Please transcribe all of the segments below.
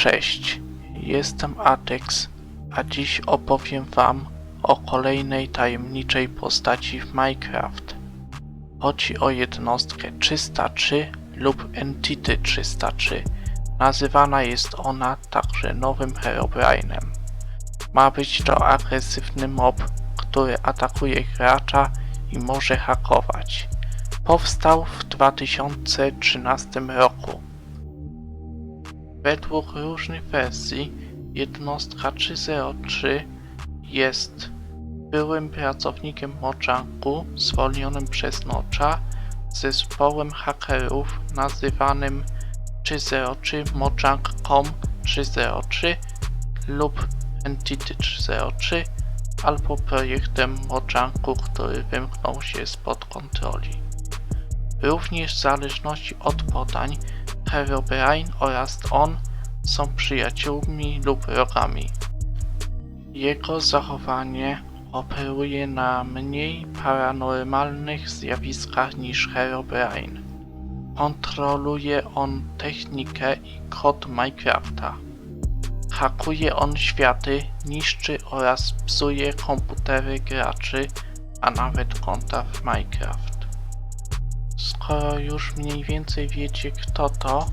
Cześć, jestem Atex, a dziś opowiem wam o kolejnej tajemniczej postaci w Minecraft. Chodzi o jednostkę 303 lub Entity 303. Nazywana jest ona także nowym Herobrine'em. Ma być to agresywny mob, który atakuje gracza i może hakować. Powstał w 2013 roku. Według różnych wersji jednostka 303 jest byłym pracownikiem Mojangu zwolnionym przez Notcha z zespołem hakerów nazywanym 303 Mojang.com 303 lub Entity 303 albo projektem Mojangu, który wymknął się spod kontroli. Również w zależności od podań Herobrine oraz on są przyjaciółmi lub wrogami. Jego zachowanie operuje na mniej paranormalnych zjawiskach niż Herobrine. Kontroluje on technikę i kod Minecrafta. Hakuje on światy, niszczy oraz psuje komputery graczy, a nawet konta w Minecraft. Skoro już mniej więcej wiecie kto to,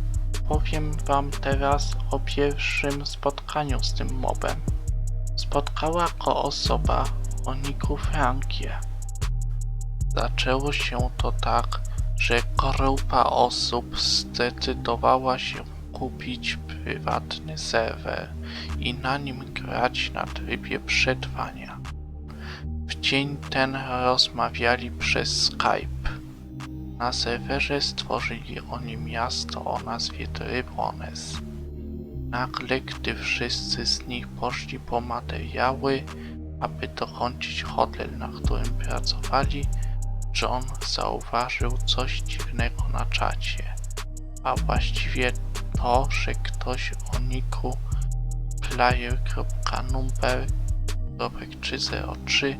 powiem wam teraz o pierwszym spotkaniu z tym mobem. Spotkała go osoba o niku Frankie. Zaczęło się to tak, że grupa osób zdecydowała się kupić prywatny serwer i na nim grać na trybie przetrwania. W dzień ten rozmawiali przez Skype. Na serwerze stworzyli oni miasto o nazwie Trybones. Nagle, gdy wszyscy z nich poszli po materiały, aby dokończyć hotel, na którym pracowali, John zauważył coś dziwnego na czacie, a właściwie to, że ktoś o niku player.number.303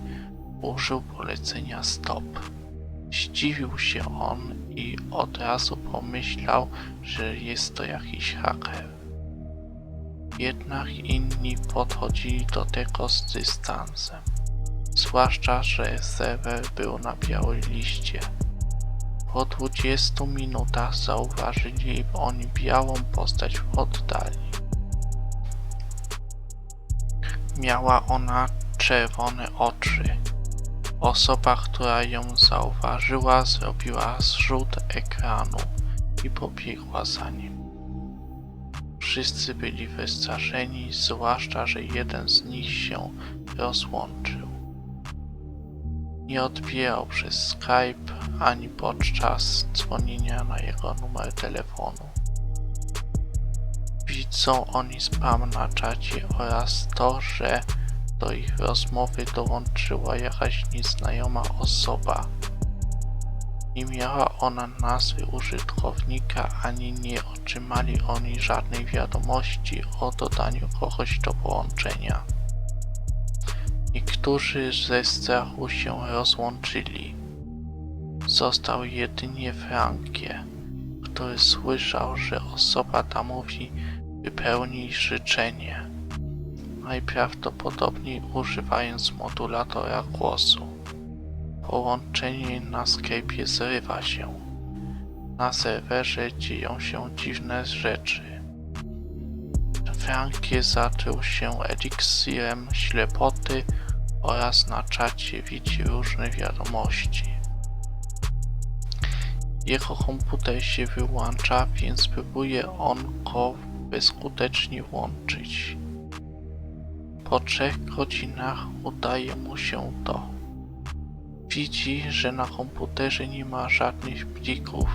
użył polecenia stop. Zdziwił się on i od razu pomyślał, że jest to jakiś haker. Jednak inni podchodzili do tego z dystansem. Zwłaszcza, że serwer był na białej liście. Po 20 minutach zauważyli oni białą postać w oddali. Miała ona czerwone oczy. Osoba, która ją zauważyła, zrobiła zrzut ekranu i pobiegła za nim. Wszyscy byli wystraszeni, zwłaszcza, że jeden z nich się rozłączył. Nie odbierał przez Skype ani podczas dzwonienia na jego numer telefonu. Widzą oni spam na czacie oraz to, że do ich rozmowy dołączyła jakaś nieznajoma osoba. Nie miała ona nazwy użytkownika, ani nie otrzymali oni żadnej wiadomości o dodaniu kogoś do połączenia. Niektórzy ze strachu się rozłączyli. Został jedynie Frankie, który słyszał, że osoba ta mówi wypełnij życzenie najprawdopodobniej używając modulatora głosu. Połączenie na Skype'ie zrywa się. Na serwerze dzieją się dziwne rzeczy. Frankie zaczął się eliksirem ślepoty oraz na czacie widzi różne wiadomości. Jego komputer się wyłącza, więc próbuje on go bezskutecznie włączyć. Po trzech godzinach udaje mu się to. Widzi, że na komputerze nie ma żadnych plików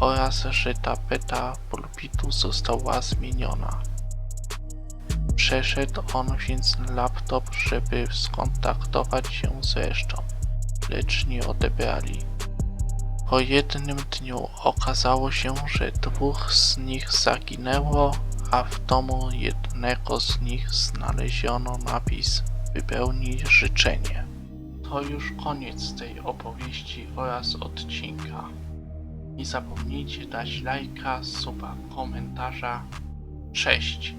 oraz że tapeta pulpitu została zmieniona. Przeszedł on więc na laptop, żeby skontaktować się z resztą, lecz nie odebrali. Po jednym dniu okazało się, że dwóch z nich zaginęło, a w domu jednego z nich znaleziono napis Wypełnij życzenie. To już koniec tej opowieści oraz odcinka. Nie zapomnijcie dać lajka, suba, komentarza. Sześć.